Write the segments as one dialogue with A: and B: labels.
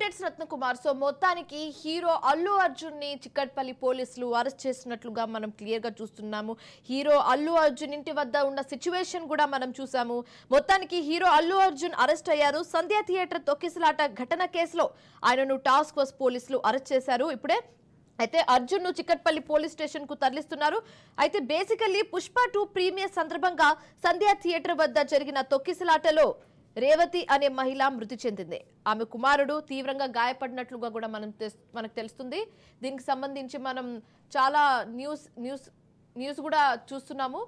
A: Updates Ratnakumar. So మొత్తానికి hero Allu అర్జున్ని చిక్కట్పల్లి పోలీసులు అరెస్ట్ చేసినట్లుగా మనం క్లియర్గా చూస్తున్నాము. హీరో అల్లు అర్జున్ ఇంటి వద్ద ఉన్న సిచ్యువేషన్ కూడా మనం చూసాము. మొత్తానికి హీరో అల్లు అర్జున్ అరెస్ట్ అయ్యారు. సంధ్యా థియేటర్ తొక్కిసలాట ఘటన కేసులో ఆయనను టాస్క్ ఫోర్స్ పోలీసులు అరెస్ట్ చేశారు. ఇప్పుడే అయితే అర్జున్ను చిక్కట్పల్లి పోలీస్ స్టేషన్కు తరలిస్తున్నారు. అయితే బేసికల్లీ పుష్ప టూ ప్రీమియర్ సందర్భంగా సంధ్యా థియేటర్ వద్ద జరిగిన తొక్కిసలాటలో రేవతి అనే మహిళ మృతి చెందింది. ఆమె కుమారుడు తీవ్రంగా గాయపడినట్లుగా కూడా మనం మనకు తెలుస్తుంది. దీనికి సంబంధించి మనం చాలా న్యూస్ న్యూస్ న్యూస్ కూడా చూస్తున్నాము.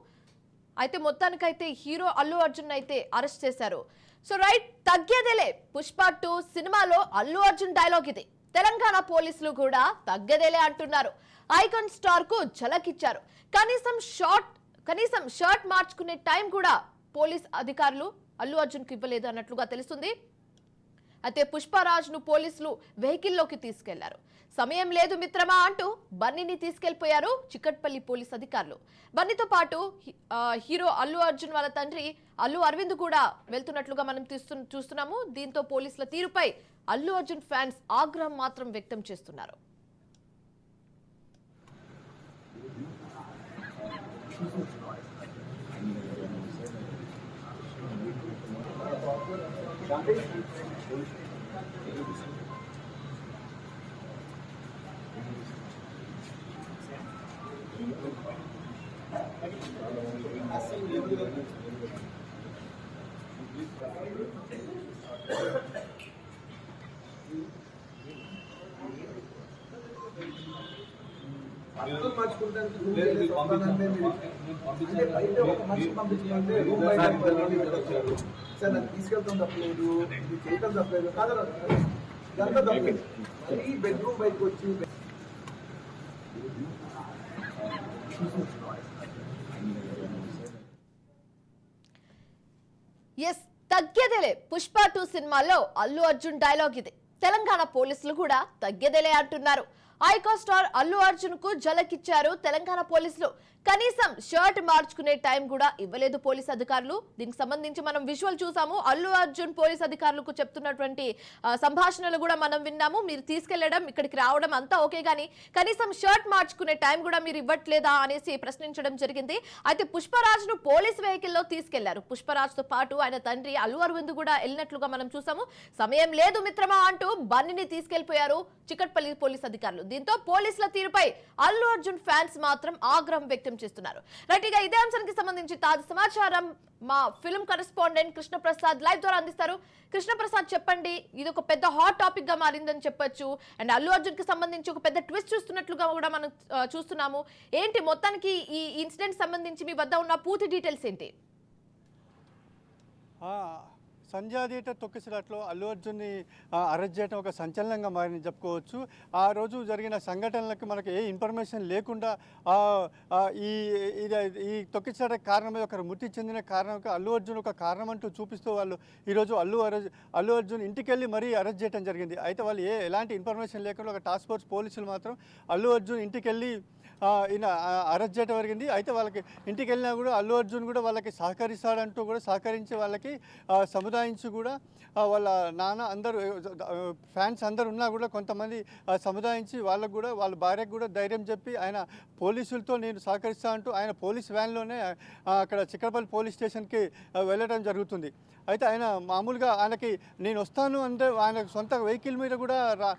A: అయితే మొత్తానికైతే హీరో అల్లు అర్జున్ అయితే అరెస్ట్ చేశారు. సో రైట్ తగ్గేదేలే. పుష్ప టూ సినిమాలో అల్లు అర్జున్ డైలాగ్ ఇది. తెలంగాణ పోలీసులు కూడా తగ్గదేలే అంటున్నారు. ఐకాన్ స్టార్కు ఝలకిచ్చారు. కనీసం షార్ట్ కనీసం షర్ట్ మార్చుకునే టైం కూడా పోలీస్ అధికారులు అల్లు అర్జున్కు ఇవ్వలేదు అన్నట్లుగా తెలుస్తుంది. అయితే పుష్పరాజ్ను పోలీసులు వెహికల్లోకి తీసుకెళ్ళారు. సమయం లేదు మిత్రమా అంటూ బన్నీని తీసుకెళ్ళిపోయారు చిక్కట్పల్లి పోలీస్ అధికారులు. బన్నీతో పాటు హీరో అల్లు అర్జున్ వాళ్ళ తండ్రి అల్లు అరవింద్ కూడా వెళ్తున్నట్లుగా మనం చూస్తున్నాము. దీంతో పోలీసుల తీరుపై అల్లు అర్జున్ ఫ్యాన్స్ ఆగ్రహం మాత్రం వ్యక్తం చేస్తున్నారు.
B: Thank you. Assim, సార్ నన్ను తీసుకెళ్తాం తప్పలేదు ఇది చేయటం తప్పలేదు కాదు ఇదంతా తప్పలేదు. మళ్ళీ బెడ్రూమ్ బయటకు వచ్చి
A: ఎస్ తగ్గేదేలే. పుష్ప టూ సినిమాలో అల్లు అర్జున్ డైలాగ్ ఇది. తెలంగాణ పోలీసులు కూడా తగ్గేదేలే అంటున్నారు. ఐకా స్టార్ అల్లు అర్జున్కు జలకిచ్చారు తెలంగాణ పోలీసులు. కనీసం షర్ట్ మార్చుకునే టైం కూడా ఇవ్వలేదు పోలీస్ అధికారులు. దీనికి సంబంధించి మనం విజువల్ చూసాము. అల్లు అర్జున్ పోలీస్ అధికారులకు చెప్తున్నటువంటి సంభాషణలు కూడా మనం విన్నాము. మీరు తీసుకెళ్ళడం ఇక్కడికి రావడం అంతా ఓకే గానీ కనీసం షర్ట్ మార్చుకునే టైం కూడా మీరు ఇవ్వట్లేదా అనేసి ప్రశ్నించడం జరిగింది. అయితే పుష్పరాజ్ను పోలీస్ వెహికల్లో తీసుకెళ్ళారు. పుష్పరాజ్తో పాటు ఆయన తండ్రి అల్లు అరవింద్ కూడా వెళ్ళినట్లుగా మనం చూసాము. సమయం లేదు మిత్రమా అంటూ బన్నీని తీసుకెళ్ళిపోయారు చికట్పల్లి పోలీస్ అధికారులు. దీంతో పోలీసుల తీరుపై అల్లు అర్జున్ ఫ్యాన్స్ మాత్రం ఆగ్రహం వ్యక్తం చేస్తున్నారు. రైట్ ఇక ఇదే అంశానికి సంబంధించి తాజా సమాచారం మా ఫిల్మ్ కరెస్పాండెంట్ కృష్ణప్రసాద్ లైవ్ ద్వారా అందిస్తారు. కృష్ణప్రసాద్ చెప్పండి ఇది ఒక పెద్ద హాట్ టాపిక్గా మారిందని చెప్పొచ్చు. అండ్ అల్లు అర్జున్కి సంబంధించి ఒక పెద్ద ట్విస్ట్ చూస్తున్నట్లుగా కూడా మనం చూస్తున్నాము. ఏంటి మొత్తానికి ఈ ఇన్సిడెంట్ సంబంధించి మీ వద్ద ఉన్న పూర్తి డీటెయిల్స్ ఏంటి?
C: సంధ్యా థియేటర్ తొక్కిసలాట్లో అల్లు అర్జున్ని అరెస్ట్ చేయడం ఒక సంచలనంగా మారింది చెప్పుకోవచ్చు. ఆ రోజు జరిగిన సంఘటనలకు మనకు ఏ ఇన్ఫర్మేషన్ లేకుండా ఈ ఇది ఈ తొక్కిసలాట కారణమే ఒక మృతి చెందిన కారణం అల్లు అర్జున్ ఒక కారణం అంటూ చూపిస్తూ వాళ్ళు ఈరోజు అల్లు అరెస్ట్ అల్లు అర్జున్ ఇంటికి వెళ్ళి మరీ అరెస్ట్ చేయడం జరిగింది. అయితే వాళ్ళు ఏ ఎలాంటి ఇన్ఫర్మేషన్ లేకుండా ఒక టాస్క్ ఫోర్స్ పోలీసులు మాత్రం అల్లు అర్జున్ ఇంటికి వెళ్ళి ఈయన అరెస్ట్ చేయడం జరిగింది. అయితే వాళ్ళకి ఇంటికి వెళ్ళినా కూడా అల్లు అర్జున్ కూడా వాళ్ళకి సహకరిస్తాడంటూ కూడా సహకరించి వాళ్ళకి సముదాయం సముదాయించి కూడా వాళ్ళ నాన్న అందరూ ఫ్యాన్స్ అందరు ఉన్నా కూడా కొంతమంది సముదాయించి వాళ్ళకు కూడా వాళ్ళ భార్యకు కూడా ధైర్యం చెప్పి ఆయన పోలీసులతో నేను సహకరిస్తా అంటూ ఆయన పోలీస్ వ్యాన్లోనే అక్కడ చిక్కడపల్లి పోలీస్ స్టేషన్కి వెళ్ళడం జరుగుతుంది. అయితే ఆయన మామూలుగా ఆయనకి నేను వస్తాను అంటే ఆయన సొంత వెహికల్ మీద కూడా రా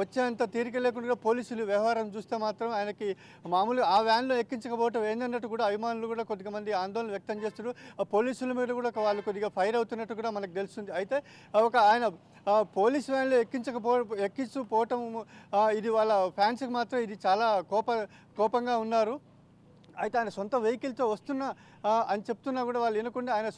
C: వచ్చేంత తీరిక లేకుండా పోలీసులు వ్యవహారం చూస్తే మాత్రం ఆయనకి మామూలుగా ఆ వ్యాన్లో ఎక్కించకపోవటం ఏందన్నట్టు కూడా అభిమానులు కూడా కొద్దిగా మంది ఆందోళన వ్యక్తం చేస్తున్నారు. ఆ పోలీసుల మీద కూడా వాళ్ళు కొద్దిగా ఫైర్ అవుతున్నట్టు కూడా మనకు తెలుస్తుంది. అయితే ఒక ఆయన పోలీస్ వ్యాన్లు ఎక్కించకపో ఎక్కించు పోవటం ఇది వాళ్ళ ఫ్యాన్స్కి మాత్రం ఇది చాలా కోప కోపంగా ఉన్నారు. అయితే ఆయన సొంత వెహికల్తో వస్తున్నా అని చెప్తున్నా కూడా వాళ్ళు వినకుండా ఆయన